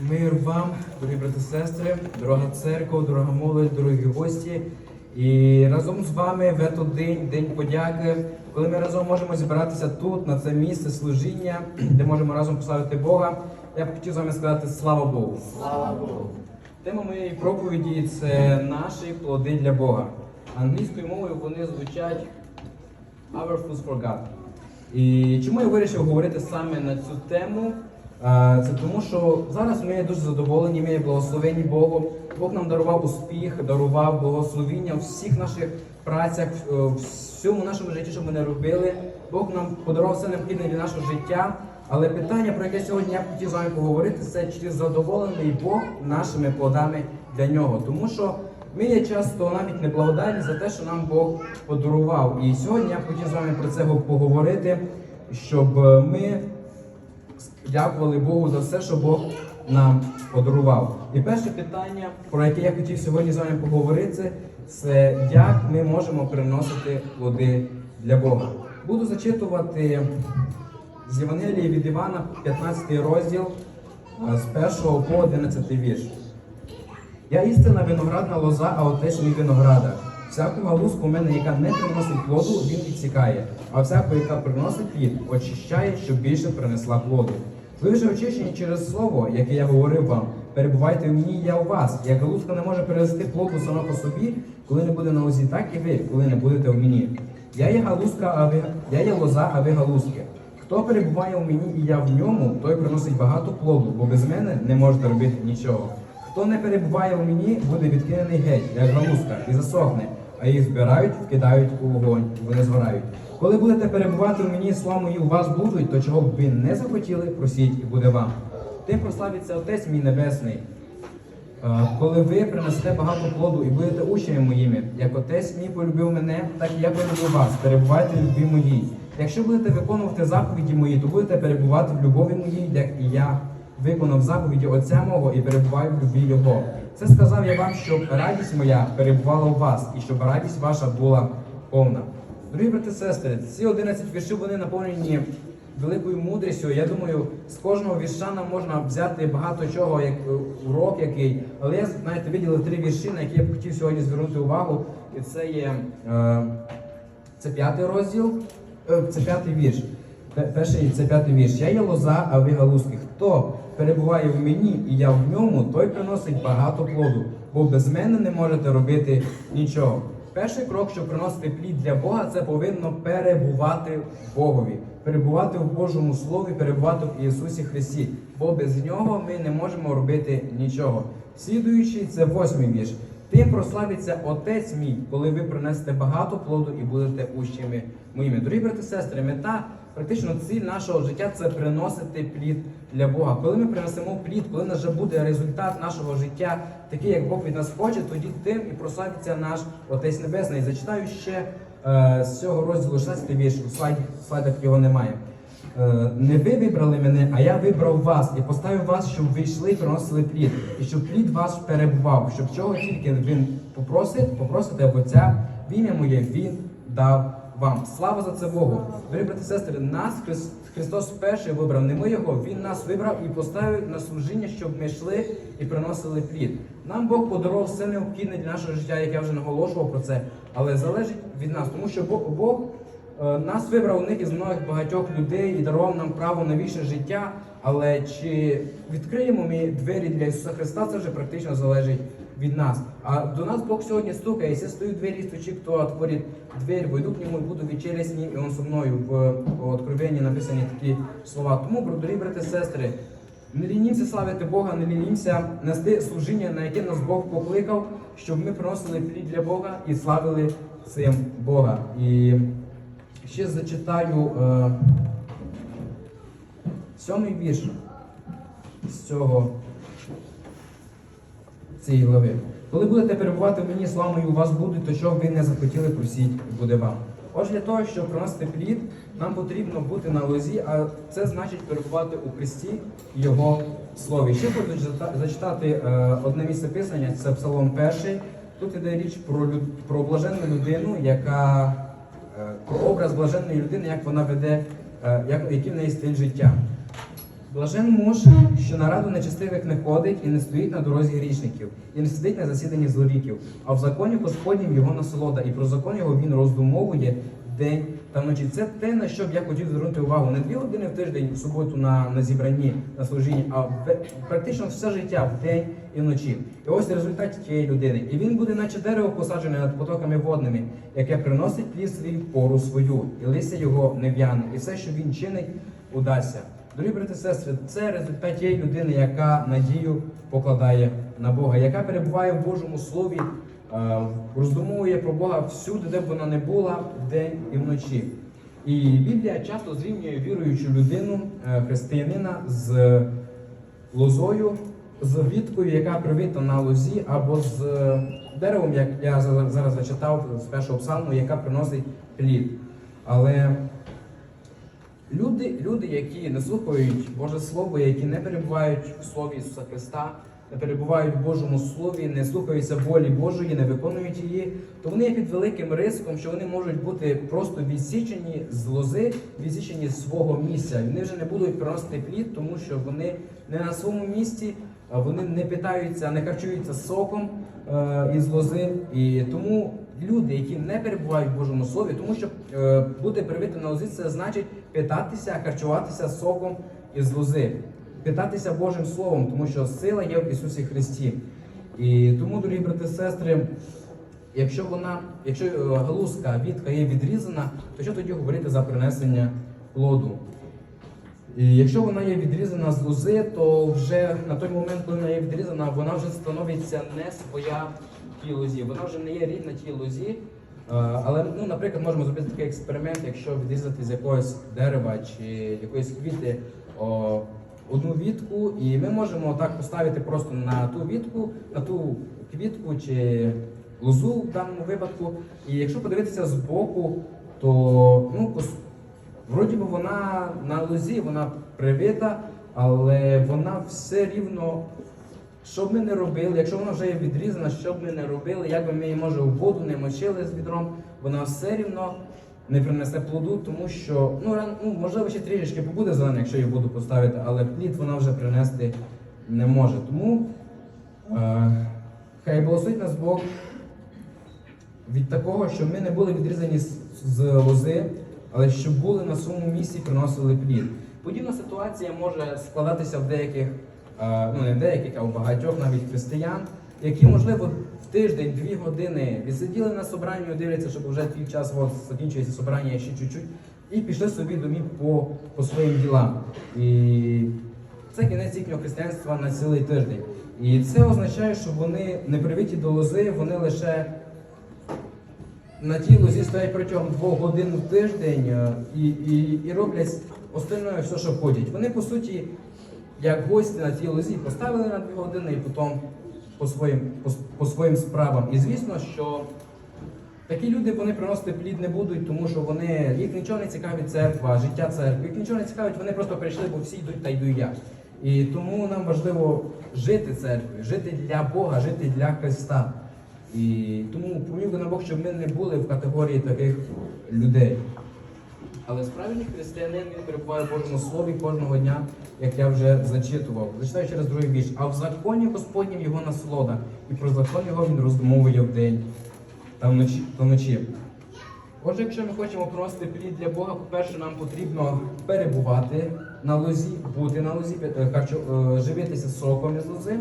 Мир вам, дорогі брати і сестри, дорога церква, дорога молодь, дорогі гості. І разом з вами в этот день, день подяки, коли ми разом можемо зібратися тут, на це місце служіння, де можемо разом прославити Бога. Я б хотів з вами сказати слава Богу. Слава Богу. Тема моєї проповіді це наші плоди для Бога. Англійською мовою вони звучать Our Foods for God. І чому я вирішив говорити саме на цю тему? Е, Це тому, що зараз ми дуже задоволені, ми є благословені Богом. Бог нам дарував успіх, дарував благословіння у всіх наших працях, е, в всьому нашому житті, що ми не робили. Бог нам подарував все необхідне для нашого життя. Але питання, про яке сьогодні я хотів з вами поговорити, це чи задоволений Бог нашими плодами для нього. Тому що ми є часто навіть неблагодарні за те, що нам Бог подарував. І сьогодні я хотів з вами про це поговорити, щоб е, ми дякували Богу за все, що Бог нам подарував. І перше питання, про яке я хотів сьогодні з вами поговорити, це як ми можемо приносити плоди для Бога. Буду зачитувати з Євангелії від Івана, 15 розділ, з 1 по 11 вірш. Я істинна виноградна лоза, а отець мій виноградар. Всяку галузку в мене, яка не приносить плоду, він відсікає, а всяку, яка приносить плід, очищає, щоб більше принесла плоду. Ви вже очищені через слово, яке я говорив вам. Перебувайте в мені, я у вас. Як галузка не може перенести плоду сама по собі, коли не буде на лозі, так і ви, коли не будете в мені. Я є галузка, а ви я є лоза, а ви галузки. Хто перебуває у мені і я в ньому, той приносить багато плоду, бо без мене не можете робити нічого. Хто не перебуває у мені, буде відкинений геть, як галузка, і засохне, а їх збирають, вкидають у вогонь, вони згорають. Коли будете перебувати у мені, слава мої у вас будуть, то чого б ви не захотіли, просіть і буде вам. Тим прославиться Отець мій Небесний. Е, Коли ви принесете багато плоду і будете учнями моїми, як отець мій полюбив мене, так і я полюбив вас. Перебувайте в любві моїй. Якщо будете виконувати заповіді мої, то будете перебувати в любові моїй, як і я виконав заповіді Отця мого і перебуваю в любві Його. Це сказав я вам, щоб радість моя перебувала у вас, і щоб радість ваша була повна. Дорогі брати і сестри, ці 11 віршів вони наповнені великою мудрістю. Я думаю, з кожного вірша нам можна взяти багато чого, як урок який. Але я знаєте, виділив три вірші, на які я б хотів сьогодні звернути увагу. І це є е, це п'ятий розділ, е, це п'ятий вірш. Пе- Перший це п'ятий вірш. Я є лоза, а ви галузки. Хто перебуває в мені і я в ньому, той приносить багато плоду, бо без мене не можете робити нічого. Перший крок, щоб приносити плід для Бога, це повинно перебувати в Богові, перебувати в Божому Слові, перебувати в Ісусі Христі. Бо без нього ми не можемо робити нічого. Слідуючий це восьмий вірш. Тим прославиться Отець мій, коли ви принесете багато плоду і будете учнями моїми. Дорогі брати сестри, мета, практично ціль нашого життя це приносити плід для Бога. Коли ми принесемо плід, коли нас вже буде результат нашого життя, такий, як Бог від нас хоче, тоді тим і прославиться наш Отець Небесний. Зачитаю ще е, з цього розділу 16 вірш, у слайді, слайдах його немає. Е, Не ви вибрали мене, а я вибрав вас і поставив вас, щоб ви йшли і приносили плід, і щоб плід ваш перебував, щоб чого тільки він попросить, попросите в Отця, в ім'я моє він дав вам. Слава за це Богу. Дорогі брати сестри, нас Христос перший вибрав, не ми його, Він нас вибрав і поставив на служіння, щоб ми йшли і приносили плід. Нам Бог подарував все необхідне для нашого життя, як я вже наголошував про це, але залежить від нас, тому що Бог, Нас вибрав у них із многих багатьох людей і дарував нам право на вічне життя. Але чи відкриємо ми двері для Ісуса Христа, це вже практично залежить від нас. А до нас Бог сьогодні стукає, якщо стою двері, стучи, хто отворить двері, войду к нему і буду вечеря і он со мною в Откровенні написані такі слова. Тому, дорогі брати сестри, не лінімося славити Бога, не лінімося нести служіння, на яке нас Бог покликав, щоб ми приносили плід для Бога і славили цим Бога. І ще зачитаю е, сьомий вірш з цього цієї глави. Коли будете перебувати в мені, слава у вас буде, то що ви не захотіли, просіть, буде вам. Отже, для того, щоб приносити плід, нам потрібно бути на лозі, а це значить перебувати у Христі Його слові. Ще хочу зачитати е, одне місце писання, це Псалом перший. Тут іде річ про, люд, про блаженну людину, яка про образ блаженної людини, як вона веде, е, як, який в неї стиль життя. Блажен муж, що на раду нечестивих не ходить і не стоїть на дорозі грішників, і не сидить на засіданні злоріків, а в законі Господнім його насолода, і про закон його він роздумовує день та вночі. Це те, на що б я хотів звернути увагу. Не дві години в тиждень, в суботу на, на зібранні, на служінні, а практично все життя в день і вночі. І ось результат тієї людини. І він буде, наче дерево посаджене над потоками водними, яке приносить плід свій пору свою, і листя його не в'яне, і все, що він чинить, удасться. Дорогі брати сестри, це результат тієї людини, яка надію покладає на Бога, яка перебуває в Божому Слові, роздумує про Бога всюди, де б вона не була, вдень і вночі. І Біблія часто зрівнює віруючу людину, е, християнина з лозою, з віткою, яка привита на лозі, або з е, деревом, як я зараз зачитав з першого псалму, яка приносить плід. Але Люди, люди, які не слухають Боже Слово, які не перебувають в Слові Ісуса Христа, не перебувають в Божому Слові, не слухаються волі Божої, не виконують її, то вони є під великим риском, що вони можуть бути просто відсічені з лози, відсічені з свого місця. Вони вже не будуть приносити плід, тому що вони не на своєму місці, вони не питаються, не харчуються соком е, із лози. І тому люди, які не перебувають в Божому Слові, тому що е, бути привитим на лозі, це значить питатися, харчуватися соком із лози, питатися Божим Словом, тому що сила є в Ісусі Христі. І тому, дорогі брати і сестри, якщо вона, якщо е, галузка, вітка є відрізана, то що тоді говорити за принесення плоду? І якщо вона є відрізана з лози, то вже на той момент, коли вона є відрізана, вона вже становиться не своя тій лозі. Вона вже не є рідна тій лозі. Е, Але, ну, наприклад, можемо зробити такий експеримент, якщо відрізати з якогось дерева чи якоїсь квіти одну вітку, і ми можемо так поставити просто на ту вітку, на ту квітку чи лозу в даному випадку. І якщо подивитися з боку, то ну, Вроді би вона на лозі, вона привита, але вона все рівно, що б ми не робили, якщо вона вже є відрізана, що б ми не робили, як би ми її може в воду не мочили з відром, вона все рівно не принесе плоду, тому що ну, ну можливо ще трішечки побуде зелена, якщо її воду поставити, але плід вона вже принести не може. Тому е, хай благословить нас Бог від такого, щоб ми не були відрізані з, з лози, але щоб були на своєму місці приносили плід. Подібна ситуація може складатися в деяких, е, ну не в деяких, а в багатьох навіть християн, які, можливо, в тиждень, дві години відсиділи на собранні, дивляться, щоб вже твій час от, закінчується собрання ще чуть-чуть, і пішли собі домі по, по своїм ділам. І це кінець їхнього християнства на цілий тиждень. І це означає, що вони не привиті до лози, вони лише на тій лозі стоять протягом двох годин в тиждень е, і, і, і роблять остальне все, що ходять. Вони, по суті, як гості на тій лозі, поставили на дві години і потім по своїм, по, по своїм справам. І звісно, що такі люди вони приносити плід не будуть, тому що вони їх нічого не цікавить церква, життя церкви, їх нічого не цікавить, вони просто прийшли, бо всі йдуть та йду я. І тому нам важливо жити церквою, жити для Бога, жити для Христа. І тому помів на Бог, щоб ми не були в категорії таких людей. Але справжній християнин він перебуває в Божому слові кожного дня, як я вже зачитував. Зачитаю через другий вірш. А в законі Господнім його насолода, і про закон його він роздумовує вдень та вночі. Та вночі. Отже, якщо ми хочемо приносити плід для Бога, по-перше, нам потрібно перебувати на лозі, бути на лозі, е, е, живитися соком із лози,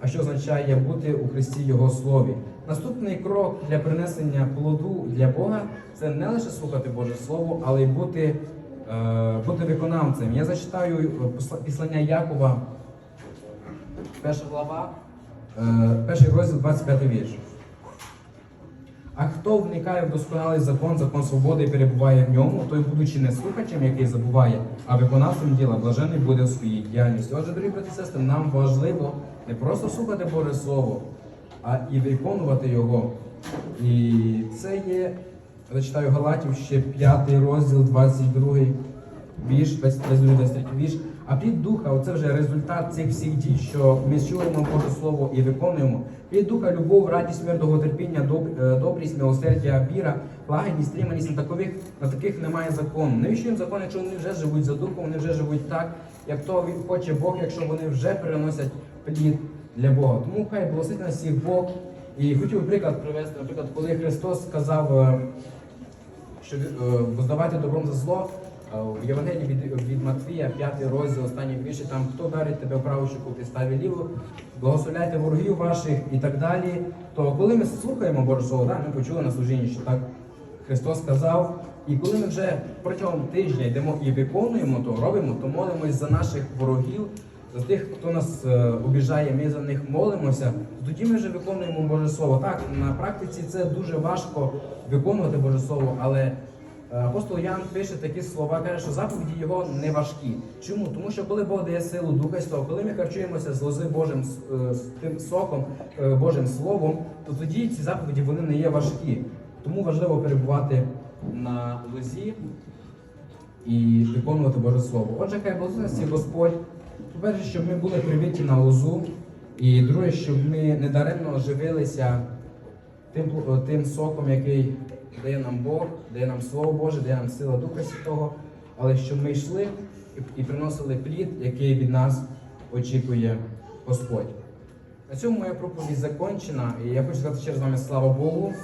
а що означає бути у Христі Його слові. Наступний крок для принесення плоду для Бога це не лише слухати Боже Слово, але й бути, е, бути виконавцем. Я зачитаю е, післання Якова, перша глава, е, перший розділ, 25 вірш. А хто вникає в досконалий закон, закон свободи і перебуває в ньому, той, будучи не слухачем, який забуває, а виконавцем діла, блажений буде у своїй діяльності. Отже, дорогі брати і сестри, нам важливо не просто слухати Боже Слово, а і виконувати його. І це є, зачитаю Галатів ще 5 розділ, 22 вірш, 23 вірш. А плід духа, оце вже результат цих всіх дій, що ми чуємо Боже Слово і виконуємо. Плід духа, любов, радість, мир, довготерпіння, е, добрість, милосердя, віра, лагідність, стриманість, на такових, на таких немає закону. Навіщо їм закон, якщо вони вже живуть за духом, вони вже живуть так, як то хоче Бог, якщо вони вже приносять плід для Бога. Тому хай благословить нас всіх Бог. І хотів приклад привести, наприклад, коли Христос сказав, е, що е, воздавайте добром за зло. е, В Євангелії від, від Матвія, 5 розділ, останній вірші, там хто дарить тебе в праву щоку, ти ставі ліву, благословляйте ворогів ваших і так далі. То коли ми слухаємо Боже Слово, да, ми почули на служінні, що так Христос сказав. І коли ми вже протягом тижня йдемо і виконуємо то, робимо, то молимось за наших ворогів, за тих, хто нас е, обіжає, ми за них молимося, то тоді ми вже виконуємо Боже Слово. Так, на практиці це дуже важко виконувати Боже Слово, але е, апостол Ян пише такі слова, каже, що заповіді його не важкі. Чому? Тому що коли Бог дає силу Духа Святого, коли ми харчуємося з лози Божим е, з тим соком, е, Божим Словом, то тоді ці заповіді вони не є важкі. Тому важливо перебувати на лозі і виконувати Боже Слово. Отже, хай благословить Господь. По-перше, щоб ми були привиті на лозу, і друге, щоб ми не даремно живилися тим, тим соком, який дає нам Бог, дає нам Слово Боже, дає нам сила Духа Святого, але щоб ми йшли і, приносили плід, який від нас очікує Господь. На цьому моя проповідь закінчена, і я хочу сказати ще раз вами слава Богу.